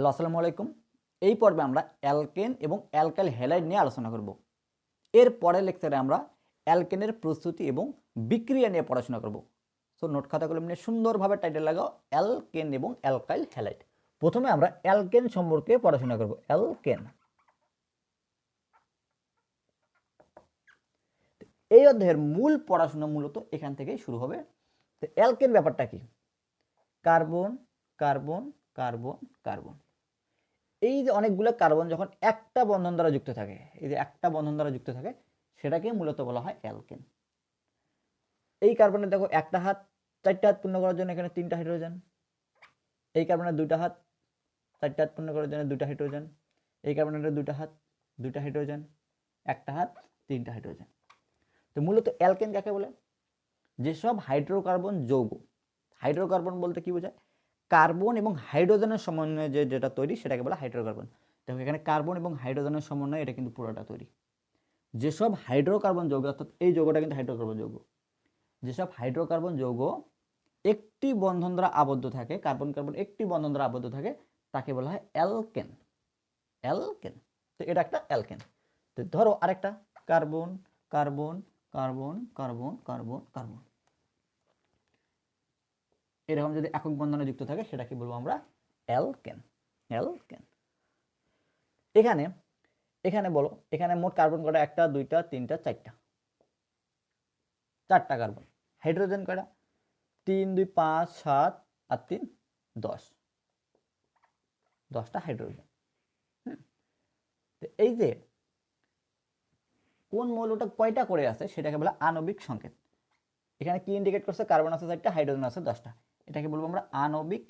Hello, আসসালামু আলাইকুম। এই পর্বে আমরা অ্যালকেন এবং অ্যালকাইল হ্যালাইড নিয়ে আলোচনা করব। এর পরের লেকচারে আমরা অ্যালকেনের প্রস্তুতি এবং বিক্রিয়া নিয়ে পড়াশোনা করব। সো নোট খাতা কলম নিয়ে সুন্দরভাবে টাইটেল লাগাও, অ্যালকেন এবং অ্যালকাইল হ্যালাইড। প্রথমে আমরা অ্যালকেন সম্পর্কে পড়াশোনা করব। অ্যালকেন। এই অধ্যায়ের মূল পড়াশোনা মূলত এখান থেকেই শুরু হবে। তো অ্যালকেন ব্যাপারটা কি? Carbon carbon carbon carbon. এই যে অনেকগুলো কার্বন যখন একটা বন্ধন দ্বারা যুক্ত থাকে, এই যে একটা বন্ধন দ্বারা যুক্ত থাকে, সেটাকে মূলত বলা হয় অ্যালকেন। এই কার্বনের দেখো একটা হাত, চারটা হাত পূর্ণ করার জন্য এখানে তিনটা হাইড্রোজেন। এই কার্বনের দুইটা হাত, চারটা হাত পূর্ণ করার জন্য দুইটা হাইড্রোজেন। এই কার্বনের দুইটা হাত, দুইটা হাইড্রোজেন, একটা হাত, তিনটা হাইড্রোজেন। তো মূলত অ্যালকেন কাকে বলে? যেসব হাইড্রোকার্বন যৌগ, হাইড্রোকার্বন বলতে কি বোঝায়? কার্বন এবং হাইড্রোজেনের সমন্বয়ে যে যেটা তৈরি, সেটাকে বলা হাইড্রোকার্বন। দেখো, এখানে কার্বন এবং হাইড্রোজেনের সমন্বয়ে এটা কিন্তু পুরোটা তৈরি। যেসব হাইড্রোকার্বন যৌগ, অর্থাৎ এই যৌগটা কিন্তু হাইড্রোকার্বন যৌগ। যেসব হাইড্রোকার্বন যৌগ একটি বন্ধন দ্বারা আবদ্ধ থাকে, কার্বন কার্বন একটি বন্ধন দ্বারা আবদ্ধ থাকে, তাকে বলা হয় অ্যালকেন। অ্যালকেন? তো এটা একটা অ্যালকেন। তো ধরো আরেকটা, carbon carbon carbon carbon carbon carbon. এরকম যদি একক বন্ধনে যুক্ত থাকে, সেটাকে বলব আমরা অ্যালকেন অ্যালকেন। এখানে এখানে বলো, এখানে মোট কার্বন কটা একটা, দুইটা, তিনটা, চারটা। চারটা কার্বন। হাইড্রোজেন কটা তিন, দুই, পাঁচ, সাত আর তিন, দশ। দশটা হাইড্রোজেন। তো এই যে, কোন মৌলটা কয়টা করে আছে, সেটাকে বলে আণবিক সংকেত। এখানে কি ইন্ডিকেট করছে? কার্বন আছে চারটা, হাইড্রোজেন আছে দশটা। এটাকে বলব আমরা আণবিক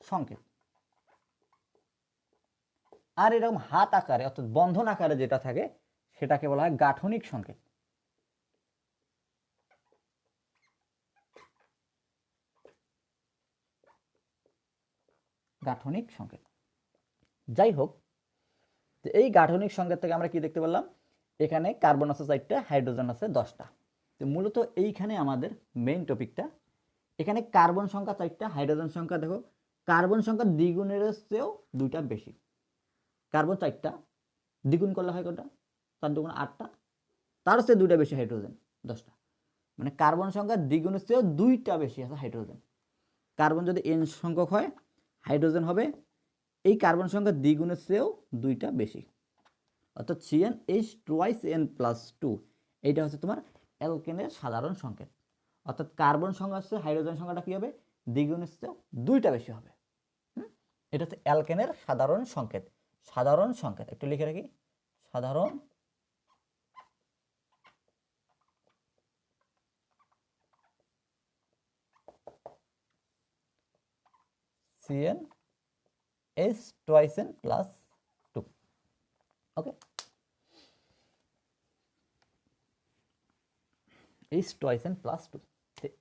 সংকেত। আর এরকম হাত আকারে, অর্থাৎ বন্ধন আকারে যেটা থাকে, সেটাকে বলা হয় গাঠনিক সংকেত। গাঠনিক সংকেত। যাই হোক এই গাঠনিক সংকেত থেকে আমরা কি দেখতে পেলাম? এখানে কার্বন আছে চারটা হাইড্রোজেন আছে দশটা। তো মূলত এইখানে আমাদের মেইন টপিকটা এখানে কার্বন সংখ্যা চারটা হাইড্রোজেন সংখ্যা দেখো কার্বন সংখ্যা দ্বিগুণের চেয়েও দুইটা বেশি। কার্বন চারটা, দ্বিগুণ করলে হয় কটা চার দুগুণ আটটা, তার চেয়ে দুইটা বেশি হাইড্রোজেন দশটা। মানে কার্বন সংখ্যা দ্বিগুণের চেয়েও দুইটা বেশি আছে হাইড্রোজেন কার্বন যদি এন সংখ্যক হয় হাইড্রোজেন হবে, এই কার্বন সংখ্যা দ্বিগুণের চেয়েও দুইটা বেশি। অর্থাৎ CN H twice N plus two এইটা হচ্ছে তোমার অ্যালকেনের সাধারণ সংকেত। অর্থাৎ কার্বন সংখ্যা হচ্ছে হাইড্রোজেন সংখ্যাটা কী হবে? দ্বিগুণের চেয়েও দুইটা বেশি হবে? এটা হচ্ছে অ্যালকেনের সাধারণ সংকেত। সাধারণ সংকেত। একটু লিখে রাখি। সাধারণ CN H twice N plus two okay H twice N plus two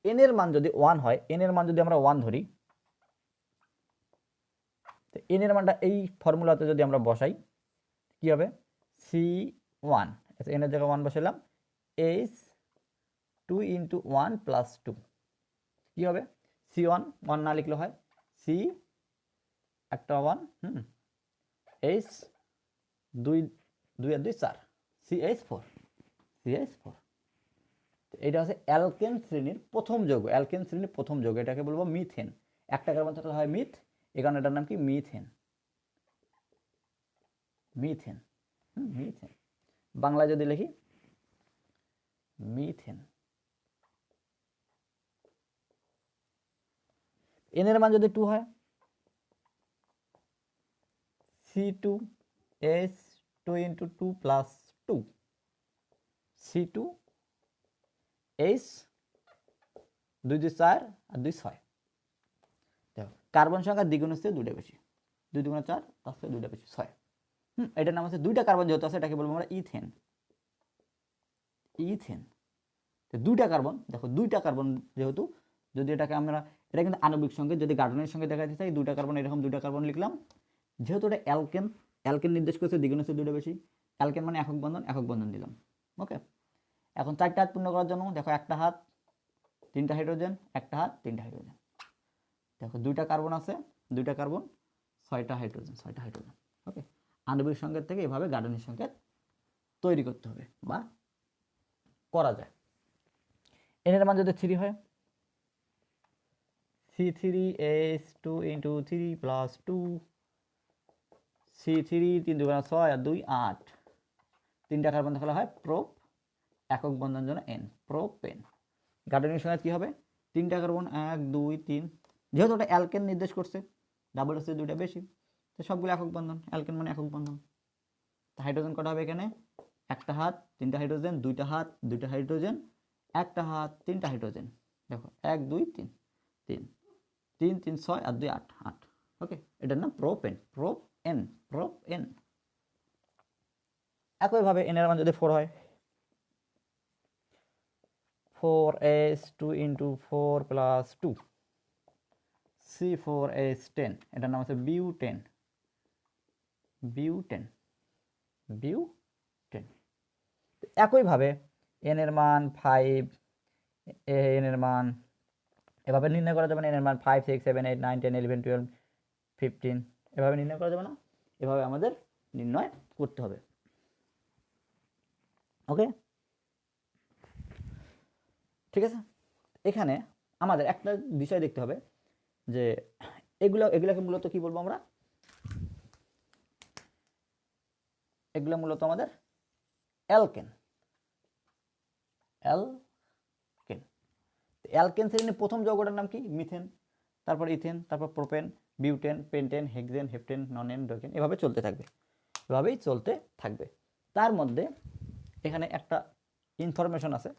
N এর মান যদি ওয়ান হয় এন এর মান যদি আমরা ওয়ান ধরি তো এন এর মানটা এই ফর্মুলাতে যদি আমরা বসাই, কি হবে? সি ওয়ান এন এর জায়গায় ওয়ান বসালাম H two into one plus two কী হবে? সি ওয়ান ওয়ান না লিখলে হয় সি একটা ওয়ান হুম এইচ দুই দুই আর দুই চার C H four C H four এটা হচ্ছে অ্যালকেন শ্রেণির প্রথম যৌগ, অ্যালকেন শ্রেণির প্রথম যৌগ, এটাকে বলব মিথেন। একটা কার্বন থাকলে হয়? মিথ। এই কারণে এটার নাম কি? মিথেন। মিথেন। মিথেন। বাংলায় যদি লিখি, মিথেন। এন এর মান যদি টু হয় C two S two into two plus two C two H দুই দুই চার আর দুই ছয়। দেখো, কার্বন সংখ্যা দ্বিগুণ চেয়ে দুইটা বেশি। দুই দুগুণ চার, তার চেয়ে দুইটা বেশি, ছয়। হুম, এটার নাম হচ্ছে দুইটা কার্বন যেহেতু আছে, এটাকে বলব আমরা ইথেন। ইথেন। দুইটা কার্বন, দেখো, দুইটা কার্বন যেহেতু, যদি এটাকে আমরা, এটা কিন্তু আণবিক সঙ্গে যদি গার্ডনের সঙ্গে দেখাতে চাই, দুইটা কার্বন, এরকম দুইটা কার্বন লিখলাম। যেহেতু এটা অ্যালকেন অ্যালকেন নির্দেশ করছে, দ্বিগুণ চেয়ে দুইটা বেশি। অ্যালকেন মানে একক বন্ধন একক বন্ধন দিলাম। ওকে? এখন চারটা হাত পূর্ণ করার জন্য দেখো একটা হাত, তিনটা হাইড্রোজেন একটা হাত, তিনটা হাইড্রোজেন দেখো দুইটা কার্বন আছে, দুইটা কার্বন ছয়টা হাইড্রোজেন ছয়টা হাইড্রোজেন ওকে আণবিক সংকেত থেকে এভাবে গার্ডেনের সংকেত তৈরি করতে হবে বা করা যায়। এনের মান যদি থ্রি হয় C three S two into three plus two C three তিন দুগুণা ছয় আর দুই আট। তিনটা কার্বন দেখালে হয় প্রোপ একক বন্ধন জন্য এন প্রোপেন গাঠনিক সংকেত কী হবে? তিনটা কার্বন এক, দুই, তিন। যেহেতু ওটা অ্যালকেন নির্দেশ করছে ডাবল হচ্ছে দুইটা বেশি, তো সবগুলো একক বন্ধন অ্যালকেন মানে একক বন্ধন। তা হাইড্রোজেন কটা হবে এখানে? একটা হাত, তিনটা হাইড্রোজেন দুইটা হাত, দুইটা হাইড্রোজেন একটা হাত, তিনটা হাইড্রোজেন দেখো, এক, দুই, তিন। তিন তিন তিন, ছয়, আর দুই, আট আট। ওকে এটার নাম propane propane propane একইভাবে এনের মান যদি ফোর হয় four S two into four plus two C four S ten এটার নাম হচ্ছে butane butane butane একইভাবে এন এর মান ফাইভ এন এর মান, এভাবে নির্ণয় করা যাবে না এন এর মান five six seven eight nine ten eleven twelve fifteen এভাবে নির্ণয় করা যাবে না, এভাবে আমাদের নির্ণয় করতে হবে। ওকে ঠিক আছে? এখানে আমাদের একটা বিষয় দেখতে হবে যে এগুলো, এগুলোকে মূলত কি বলব আমরা? এগুলো মূলত আমাদের অ্যালকেন। অ্যালকেন। অ্যালকেন শ্রেণির প্রথম যৌগটার নাম কি? মিথেন। তারপর ইথেন, তারপর propane, butane, pentane, hexane, heptane, nonane, decane, এভাবে চলতে থাকবে। এভাবেই চলতে থাকবে। তার মধ্যে এখানে একটা ইনফরমেশন আছে।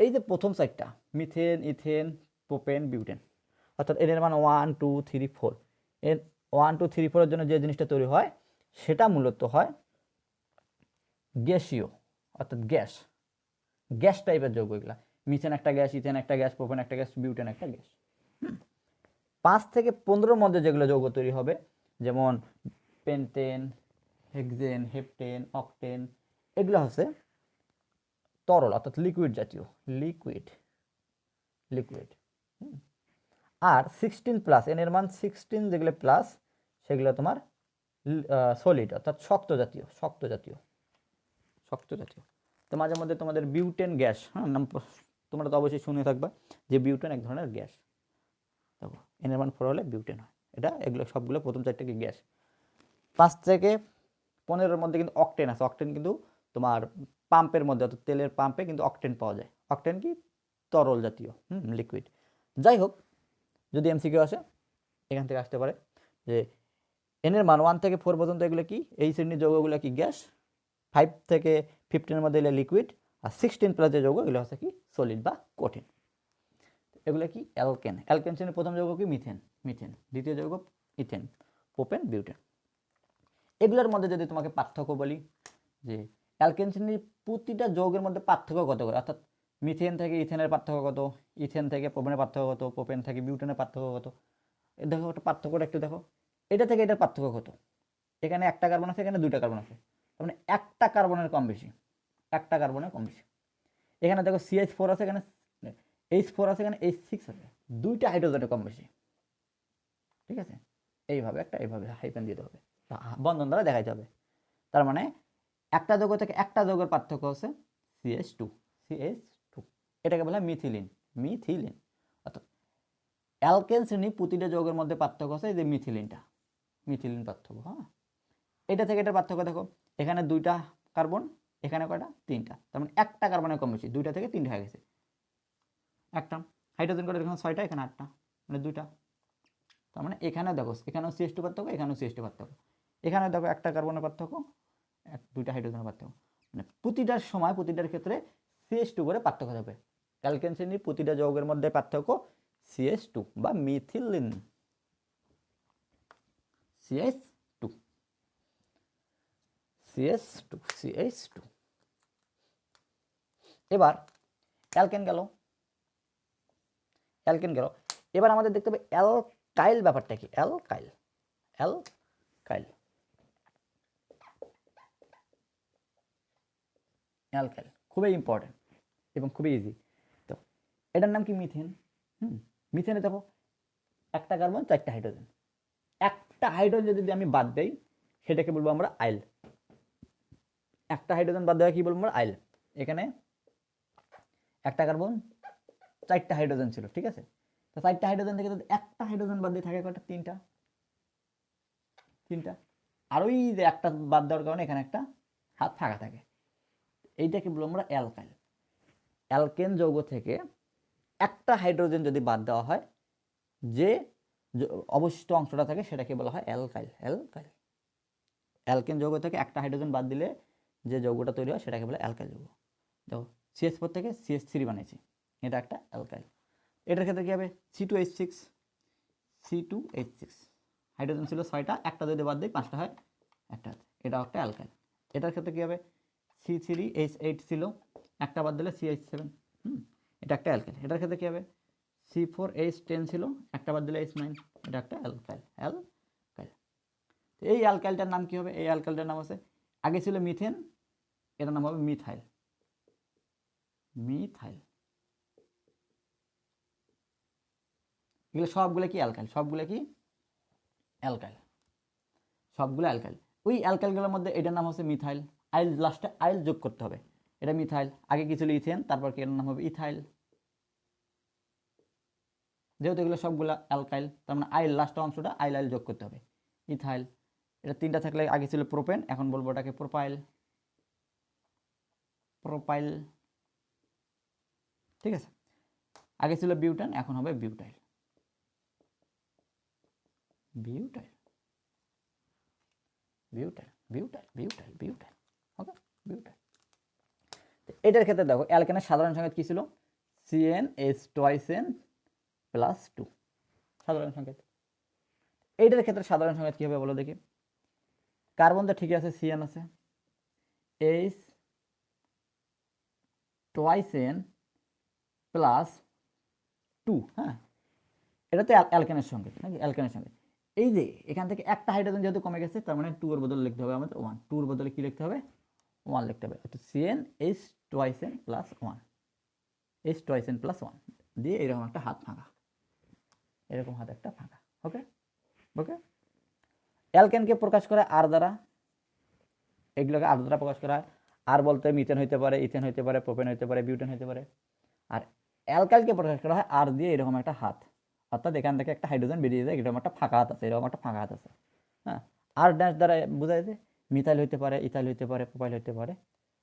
এই যে প্রথম সাইডটা মিথেন, ইথেন, প্রোপেন, বিউটেন, অর্থাৎ এর মান ওয়ান টু থ্রি ফোর এর ওয়ান টু থ্রি ফোরের জন্য যে জিনিসটা তৈরি হয়, সেটা মূলত হয় গ্যাসীয়, অর্থাৎ গ্যাস। গ্যাস টাইপের যৌগ এগুলা। মিথেন একটা গ্যাস, ইথেন একটা গ্যাস, প্রোপেন একটা গ্যাস, বিউটেন একটা গ্যাস। পাঁচ থেকে পনেরোর মধ্যে যেগুলো যৌগ তৈরি হবে, যেমন পেন্টেন, হেক্সেন, হেপটেন, অকটেন, এগুলো হচ্ছে তরল, অর্থাৎ লিকুইড জাতীয় লিকুইড লিকুইড আর সিক্সটিন প্লাস এন এর মান সিক্সটিন যেগুলো প্লাস সেগুলো তোমার সলিড অর্থাৎ শক্ত জাতীয় শক্ত জাতীয় শক্ত জাতীয়। তো মাঝে মধ্যে তোমাদের বিউটেন গ্যাস হ্যাঁ নাম তোমরা তো অবশ্যই শুনে থাকবা যে বিউটেন এক ধরনের গ্যাস দেখো এন এর মান ফোর হলে বিউটেন হয়। এটা এগুলো সবগুলো প্রথম চারটে কি গ্যাস পাঁচ থেকে পনেরোর মধ্যে কিন্তু অকটেন আছে। অকটেন কিন্তু তোমার পাম্পের মধ্যে, অর্থাৎ তেলের পাম্পে কিন্তু অকটেন পাওয়া যায়। অকটেন কি? তরল জাতীয়, হুম লিকুইড যাই হোক, যদি এমসিকিউ আসে, এখান থেকে আসতে পারে যে এনের মান ওয়ান থেকে ফোর পর্যন্ত এগুলো কি? এই শ্রেণির যৌগগুলো কি? গ্যাস। ফাইভ থেকে ফিফটিনের মধ্যে এগুলো লিকুইড আর সিক্সটিন প্লাস যে যৌগ, এগুলো হচ্ছে কি? সলিড বা কঠিন এগুলো কি? অ্যালকেন অ্যালকেন শ্রেণির প্রথম যৌগ কি? মিথেন মিথেন দ্বিতীয় যৌগ ইথেন প্রোপেন বিউটেন এগুলোর মধ্যে যদি তোমাকে পার্থক্য বলি, যে অ্যালকেন শ্রেণির প্রতিটা যৌগের মধ্যে পার্থক্য কত করে? অর্থাৎ মিথেন থেকে ইথেনের পার্থক্য কত? ইথেন থেকে প্রোপেনের পার্থক্য কত? প্রোপেন থেকে বিউটেনের পার্থক্য কত? দেখো, একটা পার্থক্যটা একটু দেখো। এটা থেকে এটার পার্থক্য কত? এখানে একটা কার্বন আছে, এখানে দুইটা কার্বন আছে। তার মানে একটা কার্বনের কম বেশি। একটা কার্বনের কম বেশি। এখানে দেখো সিএইচ ফোর আছে, এখানে এইচ ফোর আছে, এখানে এইচ সিক্স আছে। দুইটা হাইড্রোজেনের কম বেশি। ঠিক আছে? এইভাবে একটা, এইভাবে হাইপেন দিতে হবে। বন্ধন দ্বারা দেখাইতে হবে। তার মানে একটা যৌগ থেকে একটা যৌগের পার্থক্য হচ্ছে সিএস টু সিএস টু এটাকে বলা মিথিলিন মিথিলিন অর্থাৎ অ্যালকেন শ্রেণি প্রতিটা যৌগের মধ্যে পার্থক্য আছে এই যে মিথিলিনটা মিথিলিন পার্থক্য হ্যাঁ? এটা থেকে এটার পার্থক্য দেখো, এখানে দুইটা কার্বন এখানে কয়টা? তিনটা। তার মানে একটা কার্বনের কম বেশি, দুইটা থেকে তিনটা হয়ে গেছে। একটা হাইড্রোজেন কটা এখানে ছয়টা, এখানে আটটা মানে দুইটা। তার মানে এখানেও দেখো, এখানেও সিএস টু পার্থক্য, এখানেও সিএস টু পার্থক্য। এখানে দেখো একটা কার্বনের পার্থক্য এক, দুইটা হাইড্রোজেনের পার্থক্য মানে প্রতিটার সময়, প্রতিটার ক্ষেত্রে সিএস টু করে পার্থক্য থাকবে। ক্যালকেন শ্রেণির প্রতিটা যৌগের মধ্যে পার্থক্য সিএস টু বা methylene CS two CS two CS two এবার অ্যালকেন গেল। অ্যালকেন গেল। এবার আমাদের দেখতে হবে অ্যালকাইল ব্যাপারটা কি? অ্যালকাইল অ্যালকাইল অ্যালকাইল খুবই ইম্পর্টেন্ট এবং খুবই ইজি তো এটার নাম কি মিথেন হুম মিথেনে দেখো একটা কার্বন চারটা হাইড্রোজেন একটা হাইড্রোজেন যদি আমি বাদ দেই, সেটাকে বলব আমরা আইল। একটা হাইড্রোজেন বাদ দেওয়া কি বলব আমরা? আইল। এখানে একটা কার্বন চারটা হাইড্রোজেন ছিল, ঠিক আছে? তো চারটা হাইড্রোজেন থেকে যদি একটা হাইড্রোজেন বাদ দিয়ে থাকে কয়টা? তিনটা। তিনটা। আর ওই যে একটা বাদ দেওয়ার কারণে এখানে একটা হাত ফাঁকা থাকে। এইটাকে বলব আমরা অ্যালকাইল অ্যালকেন যৌগ থেকে একটা হাইড্রোজেন যদি বাদ দেওয়া হয়, যে অবশিষ্ট অংশটা থাকে সেটাকে বলা হয় অ্যালকাইল অ্যালকাইল। অ্যালকেন যৌগ থেকে একটা হাইড্রোজেন বাদ দিলে যে যৌগটা তৈরি হয় সেটাকে বলে অ্যালকাইল যৌগ। দেখো সিএস ফোর থেকে সিএস থ্রি বানিয়েছি এটা একটা অ্যালকাইল। এটার ক্ষেত্রে কী হবে? C two H six C two H six hydrogen ছিল ছয়টা, একটা যদি বাদ দিই, পাঁচটা হয়, একটা। এটা একটা অ্যালকাইল। এটার ক্ষেত্রে কী হবে? সি থ্রি এইচ এইট ছিল, একটা বাদ দিলে সি এইচ সেভেন হুম, এটা একটা অ্যালকাইল এটার ক্ষেত্রে কী হবে? সি ফোর এইচ টেন ছিল, একটা বাদ দিলে এইচ নাইন এটা একটা অ্যালকাইল অ্যালকাইল তো এই অ্যালকাইলটার নাম কী হবে? এই অ্যালকাইলটার নাম আছে আগে ছিল মিথেন এটার নাম হবে মিথাইল মিথাইল এগুলো সবগুলো কি অ্যালকাইল সবগুলো কি? অ্যালকাইল সবগুলো অ্যালকাইল ওই অ্যালকাইলগুলোর মধ্যে এটার নাম হচ্ছে মিথাইল আইল লাস্টে আইল যোগ করতে হবে। এটা মিথাইল আগে কি ছিল ইথেন তারপর কি এর নাম হবে ইথাইল যেহেতু এগুলো সবগুলো অ্যালকাইল তার মানে আইল লাস্ট অংশটা আইল আইল যোগ করতে হবে। ইথাইল এটা তিনটা থাকলে আগে ছিল প্রোপেন এখন বলব ওটাকে প্রোপাইল প্রোপাইল ঠিক আছে? আগে ছিল বিউটান এখন হবে butyl butyl butyl butyl butyl butyl এটার ক্ষেত্রে দেখো, অ্যালকেনের সাধারণ সংকেত কি ছিল? CN S twice N plus two সাধারণ সংকেত। এইটার ক্ষেত্রে সাধারণ সংকেত কী হবে বলো দেখি। কার্বন তো ঠিকই আছে সিএন আছে। H twice N plus two হ্যাঁ? এটা তো অ্যালকেনের সংকেত, নাকি? অ্যালকেনের সংকেত। এই যে, এখান থেকে একটা হাইড্রোজেন যেহেতু কমে গেছে, তার মানে টু এর বদলে লিখতে হবে আমাদের ওয়ান টুর বদলে কি লিখতে হবে? ওয়ান লিখতে হবে। তো CN H twice N plus one H twice N plus one দিয়ে এরকম একটা হাত ফাঁকা। এরকম হাত একটা ফাঁকা। ওকে ওকে অ্যালকেনকে প্রকাশ করে আর দ্বারা। এগুলোকে আর দ্বারা প্রকাশ করা হয়। আর বলতে মিথেন হইতে পারে ইথেন হইতে পারে প্রোপেন হইতে পারে বিউটেন হইতে পারে। আর অ্যালকাইলকে প্রকাশ করা হয় আর দিয়ে এরকম একটা হাত। অর্থাৎ এখান থেকে একটা হাইড্রোজেন বেরিয়ে যায়, এরকম একটা ফাঁকা হাত আছে, এরকম একটা ফাঁকা হাত আছে। হ্যাঁ? আর ড্যাশ দ্বারা বোঝা যায় মিথাইল হইতে পারে, ইথাইল হইতে পারে, প্রোপাইল হইতে পারে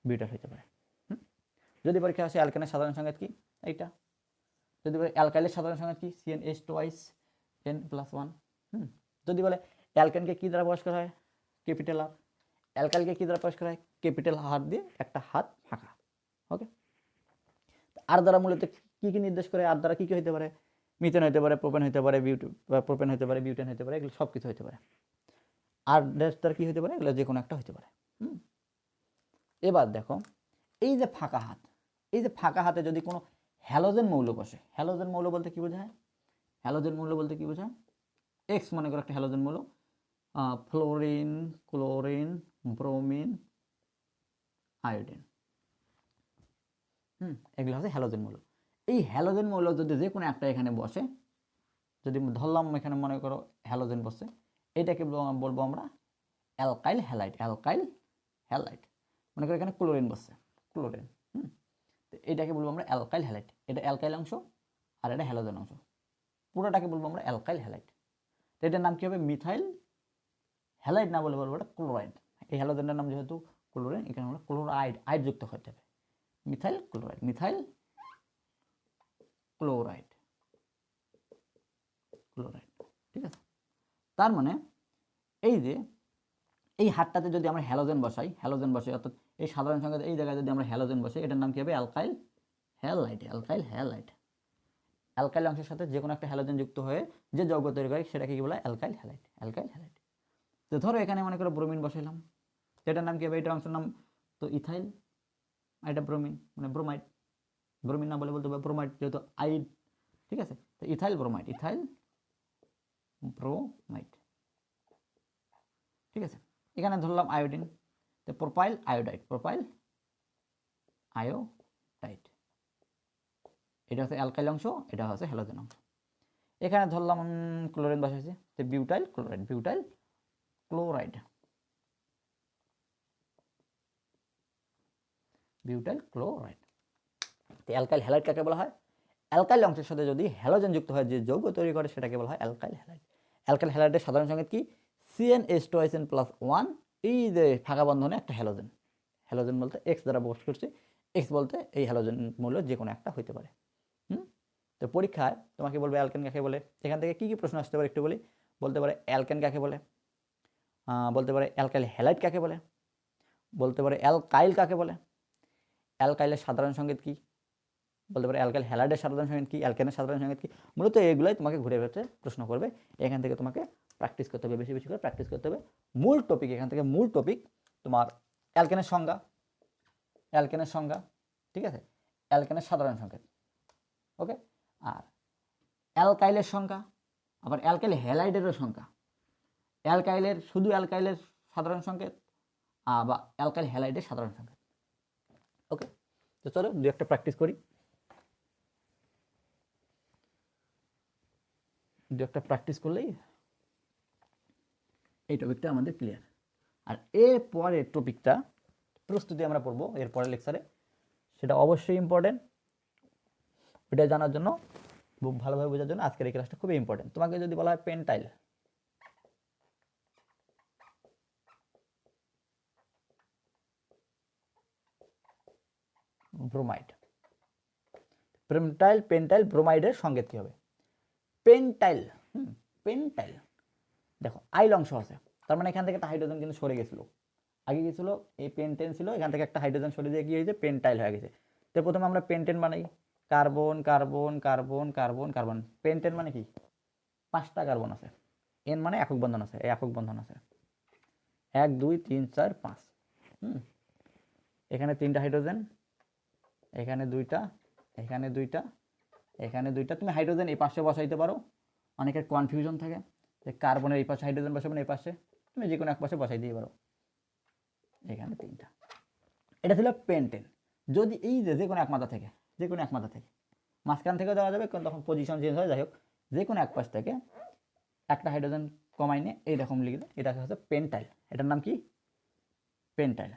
বিউটাইল হইতে পারে? যদি পরীক্ষা আসে, অ্যালকেনের সাধারণ সংকেত কি? এইটা। যদি বলে অ্যালকাইলের সাধারণ সংকেত কি? CN S twice N plus one হুম? যদি বলে অ্যালকেনকে কী দ্বারা প্রকাশ করা হয়? ক্যাপিটাল আর অ্যালকাইলকে কী দ্বারা প্রকাশ করা হয়? ক্যাপিটাল হাত দিয়ে একটা হাত ফাঁকা। ওকে? আর দ্বারা মূলত কী কী নির্দেশ করে? আর দ্বারা কী কী হতে পারে? মিথেন হতে পারে, প্রোপেন হতে পারে, বিউটি প্রোপেন হতে পারে, বিউটেন হতে পারে, এগুলো সব কিছু হতে পারে। আর দ্বারা কী হতে পারে? এগুলো যে কোনো একটা হতে পারে। হুম? এবার দেখো, এই যে ফাঁকা হাত, এই যে ফাঁকা হাতে যদি কোনো হ্যালোজেন মৌল বসে হ্যালোজেন মৌল বলতে কী বোঝায়? হ্যালোজেন মৌল বলতে কী বোঝায়? এক্স মনে করো একটা হ্যালোজেন মৌল ফ্লোরিন ক্লোরিন ব্রোমিন আয়োডিন হুম, এগুলো হচ্ছে হ্যালোজেন মৌল। এই হ্যালোজেন মৌল যদি যে কোনো একটা এখানে বসে, যদি ধরলাম এখানে মনে করো হ্যালোজেন বসে এটাকে বল- বলব আমরা অ্যালকাইল হ্যালাইট অ্যালকাইল হ্যালাইট। মনে করি এখানে ক্লোরিন বসছে, ক্লোরিন, হুম? তো এটাকে বলব আমরা অ্যালকাইল হ্যালাইট। এটা অ্যালকাইল অংশ আর এটা হ্যালোজেন অংশ। পুরোটাকে বলব আমরা অ্যালকাইল হ্যালাইট। তো এটার নাম কী হবে? মিথাইল হ্যালাইড না বলে বলব এটা ক্লোরাইড। এই হ্যালোজেনের নাম যেহেতু ক্লোরিন, এখানে আমরা ক্লোরাইড, আইড যুক্ত হতে হবে। Methyl chloride methyl chloride chloride, ঠিক আছে? তার মানে এই যে, এই হাতটাতে যদি আমরা হ্যালোজেন বসাই হ্যালোজেন বসাই অর্থাৎ এই সাধারণ সংখ্যা এই জায়গায় যদি আমরা হ্যালোজেন বসাই এটার নাম কী হবে? Alkyl halide alkyl halide alkyl অংশের সাথে যে কোনো একটা হ্যালোজেন যুক্ত হয়ে যে যৌগ তৈরি করে, সেটাকে কি বলা? অ্যালকাইল হ্যালাইট অ্যালকাইল হ্যালাইট তো ধরো এখানে মনে করো ব্রোমিন বসাইলাম। এটার নাম কি হবে? এটার অংশের নাম তো ইথাইল এটা ব্রোমিন মানে ব্রোমাইড ব্রোমিন না বলে বলতে হবে ব্রোমাইড যেহেতু আইড ঠিক আছে? তো ইথাইল ব্রোমাইড ইথাইল ব্রোমাইড ঠিক আছে? এখানে ধরলাম আয়োডিন তো প্রোপাইল আয়োডাইড প্রোপাইল আয়োডাইড এটা হচ্ছে অ্যালকাইল অংশ, এটা হচ্ছে অংশ। এখানে ধরলাম ক্লোরিন যে butyl chloride butyl chloride butyl chloride তো অ্যালকাইল হ্যালাইড কাকে বলা হয়? অ্যালকাইল অংশের সাথে যদি হ্যালোজেন যুক্ত হয়, যে যৌগ তৈরি করে, সেটাকে বলা হয় অ্যালকাইল হ্যালাইড অ্যালকাইল হ্যালাইডের সাধারণ সংকেত কি? CN S twice N plus one এই যে ফাঁকা বন্ধনে একটা হ্যালোজেন। হ্যালোজেন বলতে এক্স দ্বারা প্রকাশ করছি। এক্স বলতে এই হ্যালোজেন মূল্য যে কোনো একটা হইতে পারে। হুম? তো পরীক্ষায় তোমাকে বলবে অ্যালকেন কাকে বলে? এখান থেকে কী কী প্রশ্ন আসতে পারে একটু বলি। বলতে পারে অ্যালকেন কাকে বলে? বলতে পারে অ্যালকাইল হ্যালাইড কাকে বলে? বলতে পারে অ্যালকাইল কাকে বলে? অ্যালকাইলের সাধারণ সংকেত কী? বলতে পারে, অ্যালকাইল হ্যালাইডের সাধারণ সংকেত কী অ্যালকেনের সাধারণ সংকেত কী? মূলত এগুলোই তোমাকে ঘুরে ফিরে প্রশ্ন করবে। এখান থেকে তোমাকে প্র্যাকটিস করতে হবে, বেশি বেশি করে প্র্যাকটিস করতে হবে। মূল টপিক এখান থেকে মূল টপিক তোমার অ্যালকেনের সংজ্ঞা। অ্যালকেনের সংজ্ঞা, ঠিক আছে? অ্যালকেনের সাধারণ সংকেত, ওকে? আর অ্যালকাইলের সংখ্যা আবার অ্যালকাইল হ্যালাইডেরও সংখ্যা অ্যালকাইলের, শুধু অ্যালকাইলের সাধারণ সংকেত বা অ্যালকাইল হ্যালাইডের সাধারণ সংকেত, ওকে? তো চলো দু একটা প্র্যাকটিস করি। দু একটা প্র্যাকটিস করলেই এই টপিকটা আমাদের ক্লিয়ার আর এর পরের টপিকটা প্রস্তুতি আমরা পড়ব এর পরের লেকচারে সেটা অবশ্যই ইম্পর্টেন্ট ওটা জানার জন্য, খুব ভালোভাবে বোঝার জন্য আজকের এই ক্লাসটা খুবই ইম্পর্টেন্ট তোমাকে যদি বলা হয় পেনটাইল ব্রোমাইড পেন্টাইল পেন্টাইল ব্রোমাইডের সংকেত কী হবে? পেন্টাইল পেন্টাইল দেখো আইল অংশ আছে। তার মানে এখান থেকে একটা হাইড্রোজেন কিন্তু সরে গেছিল। আগে গেছিল এই পেন্টেন ছিল, এখান থেকে একটা হাইড্রোজেন সরে দিয়ে কি হয়েছে? পেন্টাইল হয়ে গেছে। তো প্রথমে আমরা পেন্টেন বানাই। Carbon carbon carbon carbon carbon pentane মানে কি? পাঁচটা কার্বন আছে। এন মানে একক বন্ধন আছে। এই একক বন্ধন আছে। এক, দুই, তিন, চার, পাঁচ। হুম, এখানে তিনটা হাইড্রোজেন এখানে দুইটা এখানে দুইটা এখানে দুইটা, তুমি হাইড্রোজেন এই পাশে বসাইতে পারো। অনেকের কনফিউশন থাকে যে কার্বনের এই পাশে হাইড্রোজেন বসাবেন, এই পাশে। তুমি যে কোনো এক পাশে বসাই দিতে পারো। এখানে তিনটা। এটা ছিল পেন্টেন যদি এই যে যে কোনো এক মাথা থেকে যে কোনো এক মাথা থেকে, মাঝখান থেকেও দেওয়া যাবে, তখন পজিশন চেঞ্জ হয়। যাই হোক যে কোনো এক পাশ থেকে একটা হাইড্রোজেন কমাই নিয়ে এইরকম লিখলে এটা হচ্ছে পেন্টাইল এটার নাম কি? পেন্টাইল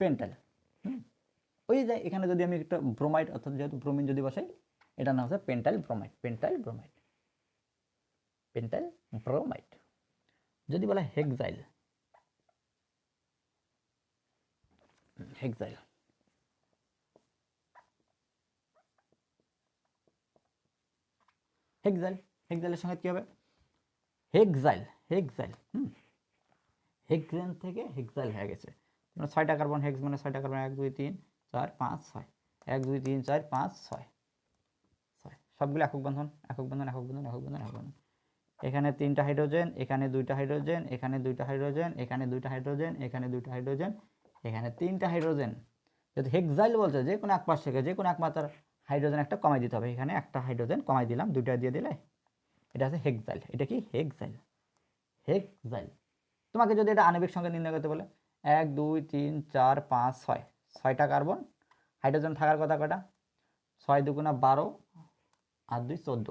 পেন্টাইল। ওই যে এখানে যদি আমি একটা ব্রোমাইড অর্থাৎ যেহেতু ব্রোমিন যদি বসাই এটার নাম হচ্ছে pentyl bromide pentyl bromide pentyl bromide যদি বলা হেক্সাইল হেক্সাইল হেক্সাইল হেক্সাইলের সঙ্গে কি হবে? হেক্সাইল হেক্সাইল হুম। হেক্সেন থেকে হেক্সাইল হয়ে গেছে। মানে ছয়টা কার্বন হেক্স মানে ছয়টা কার্বন এক, দুই, তিন। চার, পাঁচ, ছয়। এক, দুই, তিন, চার, পাঁচ, ছয়। ছয়। সবগুলো একক বন্ধন একক বন্ধন একক বন্ধন একক বন্ধন একক বন্ধন। এখানে তিনটা হাইড্রোজেন এখানে দুইটা হাইড্রোজেন এখানে দুইটা হাইড্রোজেন এখানে দুইটা হাইড্রোজেন এখানে দুইটা হাইড্রোজেন এখানে তিনটা হাইড্রোজেন যদি হেক্সাইল বলছে, যে কোনো এক পাশ থেকে যে কোনো এক হাইড্রোজেন একটা কমাই দিতে হবে। এখানে একটা হাইড্রোজেন কমাই দিলাম, দুইটা দিয়ে দিলে এটা আছে হেক্সাইল এটা কি? হেক্সাইল হেক্সাইল তোমাকে যদি এটা আণবিক সংখ্যা নির্ণয় করতে বলে, এক, দুই, তিন, চার, পাঁচ, ছয়। ছয়টা কার্বন, হাইড্রোজেন থাকার কথা কটা ছয় দুগুণা বারো আর দুই চোদ্দ।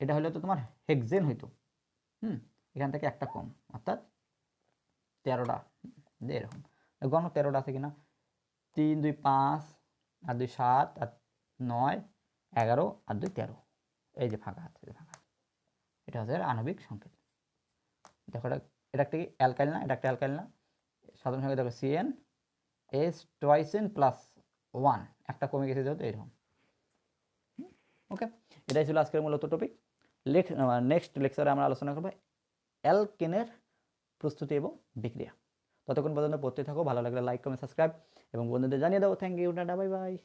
এটা হলে তো তোমার হেক্সেন হইতো। হুম, এখান থেকে একটা কম, অর্থাৎ তেরোটা এরকম। গণ তেরোটা আছে কিনা? তিন, দুই, পাঁচ, আর দুই, সাত, আর নয়, এগারো, আর দুই, তেরো। এই যে ফাঁকা আছে ফাঁকা এটা হচ্ছে আণবিক সংকেত। দেখো, এটা এটা একটা কি অ্যালকাইল না? এটা একটা অ্যালকাইল না? সাধারণ সংকেত দেখো CN S twice N plus one একটা কমে গেছে যেহেতু, এরকম। ওকে এটাই ছিল আজকের মূলত টপিক লেখ নেক্সট লেকচারে আমরা আলোচনা করব অ্যালকেনের প্রস্তুতি এবং বিক্রিয়া। ততক্ষণ পর্যন্ত পড়তে থাকো, ভালো লাগলে লাইক কমেন্ট সাবস্ক্রাইব এবং বন্ধুদের জানিয়ে দাও। Thank you tata bye bye